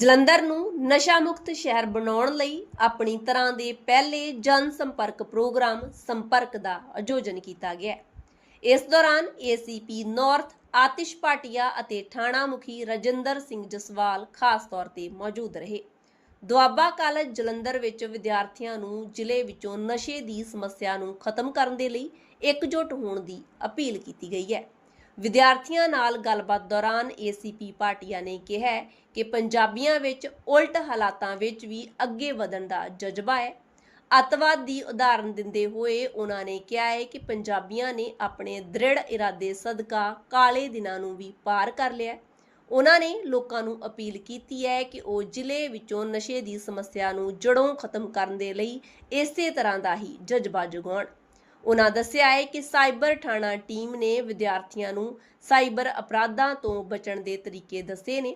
ਜਲੰਧਰ ਨੂੰ ਨਸ਼ਾ ਮੁਕਤ ਸ਼ਹਿਰ ਬਣਾਉਣ ਲਈ ਆਪਣੀ ਤਰ੍ਹਾਂ ਦੇ ਪਹਿਲੇ ਜਨ ਸੰਪਰਕ ਪ੍ਰੋਗਰਾਮ ਸੰਪਰਕ ਦਾ ਆਯੋਜਨ ਕੀਤਾ ਗਿਆ ਇਸ ਦੌਰਾਨ ਏਸੀਪੀ ਨਾਰਥ ਆਤਿਸ਼ ਭਾਟੀਆ ਅਤੇ ਥਾਣਾ ਮੁਖੀ ਰਜਿੰਦਰ ਸਿੰਘ ਜਸਵਾਲ ਖਾਸ ਤੌਰ ਤੇ ਮੌਜੂਦ ਰਹੇ। ਦੁਆਬਾ ਕਾਲਜ ਜਲੰਧਰ ਵਿੱਚ ਵਿਦਿਆਰਥੀਆਂ ਨੂੰ ਜ਼ਿਲ੍ਹੇ ਵਿੱਚੋਂ ਨਸ਼ੇ ਦੀ ਸਮੱਸਿਆ ਨੂੰ ਖਤਮ ਕਰਨ ਦੇ ਲਈ ਇਕਜੁੱਟ ਹੋਣ ਦੀ ਅਪੀਲ ਕੀਤੀ ਗਈ ਹੈ। ਵਿਦਿਆਰਥੀਆਂ ਨਾਲ ਗੱਲਬਾਤ ਦੌਰਾਨ ਏਸੀਪੀ ਭਾਟੀਆ ਨੇ ਕਿਹਾ ਕਿ ਪੰਜਾਬੀਆਂ ਵਿੱਚ ਉਲਟ ਹਾਲਾਤਾਂ ਵਿੱਚ ਵੀ ਅੱਗੇ ਵਧਣ ਦਾ ਜਜ਼ਬਾ ਹੈ। ਅੱਤਵਾਦ ਦੀ ਉਦਾਹਰਨ ਦਿੰਦੇ ਹੋਏ ਉਹਨਾਂ ਨੇ ਕਿਹਾ ਹੈ ਕਿ ਪੰਜਾਬੀਆਂ ਨੇ ਆਪਣੇ ਦ੍ਰਿੜ ਇਰਾਦੇ ਸਦਕਾ ਕਾਲੇ ਦਿਨਾਂ ਨੂੰ ਵੀ ਪਾਰ ਕਰ ਲਿਆ ਉਹਨਾਂ ਨੇ ਲੋਕਾਂ ਨੂੰ ਅਪੀਲ ਕੀਤੀ ਹੈ ਕਿ ਉਹ ਜ਼ਿਲ੍ਹੇ ਵਿੱਚੋਂ ਨਸ਼ੇ ਦੀ ਸਮੱਸਿਆ ਨੂੰ ਜੜੋਂ ਖਤਮ ਕਰਨ ਦੇ ਲਈ ਇਸੇ ਤਰ੍ਹਾਂ ਦਾ ਹੀ ਜਜ਼ਬਾ ਜਗਾਉਣ। ਉਹਨਾਂ ਦੱਸਿਆ ਹੈ ਕਿ ਸਾਈਬਰ ਥਾਣਾ ਟੀਮ ਨੇ ਵਿਦਿਆਰਥੀਆਂ ਨੂੰ ਸਾਈਬਰ ਅਪਰਾਧਾਂ ਤੋਂ ਬਚਣ ਦੇ ਤਰੀਕੇ ਦੱਸੇ ਨੇ।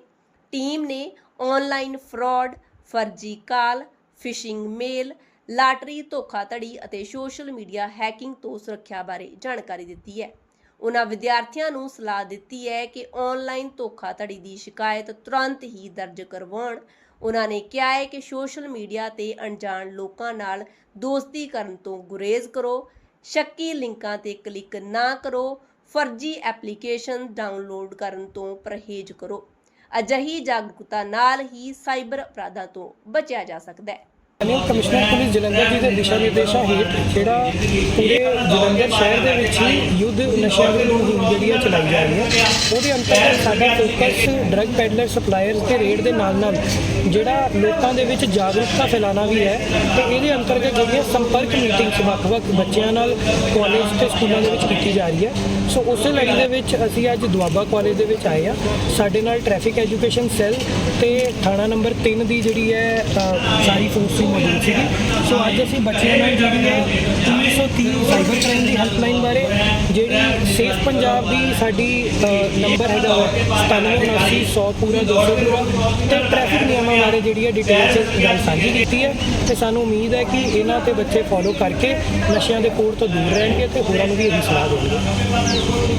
ਟੀਮ ਨੇ ਆਨਲਾਈਨ ਫਰਾਡ, ਫਰਜ਼ੀ ਕਾਲ, ਫਿਸ਼ਿੰਗ ਮੇਲ, ਲਾਟਰੀ, ਧੋਖਾਧੜੀ ਅਤੇ ਸੋਸ਼ਲ ਮੀਡੀਆ ਹੈਕਿੰਗ ਤੋਂ ਸੁਰੱਖਿਆ ਬਾਰੇ ਜਾਣਕਾਰੀ ਦਿੱਤੀ ਹੈ। ਉਹਨਾਂ ਵਿਦਿਆਰਥੀਆਂ ਨੂੰ ਸਲਾਹ ਦਿੱਤੀ ਹੈ ਕਿ ਆਨਲਾਈਨ ਧੋਖਾਧੜੀ ਦੀ ਸ਼ਿਕਾਇਤ ਤੁਰੰਤ ਹੀ ਦਰਜ ਕਰਵਾਉਣ। ਉਹਨਾਂ ਨੇ ਕਿਹਾ ਹੈ ਕਿ ਸੋਸ਼ਲ ਮੀਡੀਆ ਤੇ ਅਣਜਾਣ ਲੋਕਾਂ ਨਾਲ ਦੋਸਤੀ ਕਰਨ ਤੋਂ ਗੁਰੇਜ਼ ਕਰੋ। ਸ਼ੱਕੀ ਲਿੰਕਾਂ ਤੇ ਕਲਿੱਕ ਨਾ ਕਰੋ। ਫਰਜ਼ੀ ਐਪਲੀਕੇਸ਼ਨ ਡਾਊਨਲੋਡ ਕਰਨ ਤੋਂ ਪਰਹੇਜ਼ ਕਰੋ। ਅਜਿਹੀ ਜਾਗਰੂਕਤਾ ਨਾਲ ਹੀ ਸਾਈਬਰ ਅਪਰਾਧਾਂ ਤੋਂ ਬਚਿਆ ਜਾ ਸਕਦਾ ਹੈ। ਮਾਨਯੋਗ ਕਮਿਸ਼ਨਰ ਪੁਲਿਸ ਜਲੰਧਰ ਜੀ ਦੇ ਦਿਸ਼ਾ ਨਿਰਦੇਸ਼ਾਂ ਹੇਠ ਜਿਹੜਾ ਪੂਰੇ ਜਲੰਧਰ ਸ਼ਹਿਰ ਦੇ ਵਿੱਚ ਹੀ ਯੁੱਧ ਨਸ਼ਿਆਂ ਵਿਰੁੱਧ ਮੁਹਿੰਮ ਜਿਹੜੀ ਹੈ ਚਲਾਈ ਜਾ ਰਹੀ ਹੈ। ਉਹਦੇ ਅੰਤਰਗਤ ਸਾਡਾ ਫੋਕਸ ਡਰੱਗ ਪੈਡਲਰ ਸਪਲਾਇਰਸ ਦੇ ਰੇਡ ਦੇ ਨਾਲ ਨਾਲ ਜਿਹੜਾ ਲੋਕਾਂ ਦੇ ਵਿੱਚ ਜਾਗਰੂਕਤਾ ਫੈਲਾਉਣਾ ਵੀ ਹੈ ਤੇ ਇਹਦੇ ਅੰਤਰਗਤ ਜਿਹੜੀਆਂ ਸੰਪਰਕ ਮੀਟਿੰਗਸ ਵੱਖ-ਵੱਖ ਬੱਚਿਆਂ ਨਾਲ ਕਾਲਜ ਤੇ ਸਕੂਲਾਂ ਦੇ ਵਿੱਚ ਕੀਤੀ ਜਾ ਰਹੀ ਹੈ। ਸੋ ਉਸੇ ਲੜੀ ਦੇ ਵਿੱਚ ਅਸੀਂ ਅੱਜ ਦੁਆਬਾ ਕਾਲਜ ਦੇ ਵਿੱਚ ਆਏ ਆ ਸਾਡੇ ਨਾਲ ਟ੍ਰੈਫਿਕ ਐਜੂਕੇਸ਼ਨ ਸੈੱਲ ਤੇ ਥਾਣਾ ਨੰਬਰ 3 ਦੀ ਜਿਹੜੀ ਹੈ ਸਾਰੀ ਫੋਰਸ ਮੌਜੂਦ ਸੀਗੀ। ਸੋ ਅੱਜ ਅਸੀਂ ਬੱਚਿਆਂ ਨਾਲ ਜਿਹੜੀ ਹੈ। 330 ਸਾਈਬਰ ਕ੍ਰਾਈਮ ਦੀ ਹੈਲਪਲਾਈਨ ਬਾਰੇ, ਜਿਹੜੀ ਸੇਫ ਪੰਜਾਬ ਦੀ ਸਾਡੀ ਨੰਬਰ ਹੈਗਾ ਵਾ 9779 100 ਪੂਰਾ 200 ਪੂਰਾ, ਤੇ ਟ੍ਰੈਫਿਕ ਨਿਯਮਾਂ ਬਾਰੇ ਜਿਹੜੀ ਹੈ ਡਿਟੇਲ ਚ ਗੱਲ ਸਾਂਝੀ ਕੀਤੀ ਹੈ। ਤੇ ਸਾਨੂੰ ਉਮੀਦ ਹੈ ਕਿ ਇਹਨਾਂ ਤੇ ਬੱਚੇ ਫੋਲੋ ਕਰਕੇ ਨਸ਼ਿਆਂ ਦੇ ਕੋੜ ਤੋਂ ਦੂਰ ਰਹਿਣਗੇ ਤੇ ਹੋਰਾਂ ਨੂੰ ਵੀ ਇਹਦੀ ਸਲਾਹ ਦੇਣਗੇ।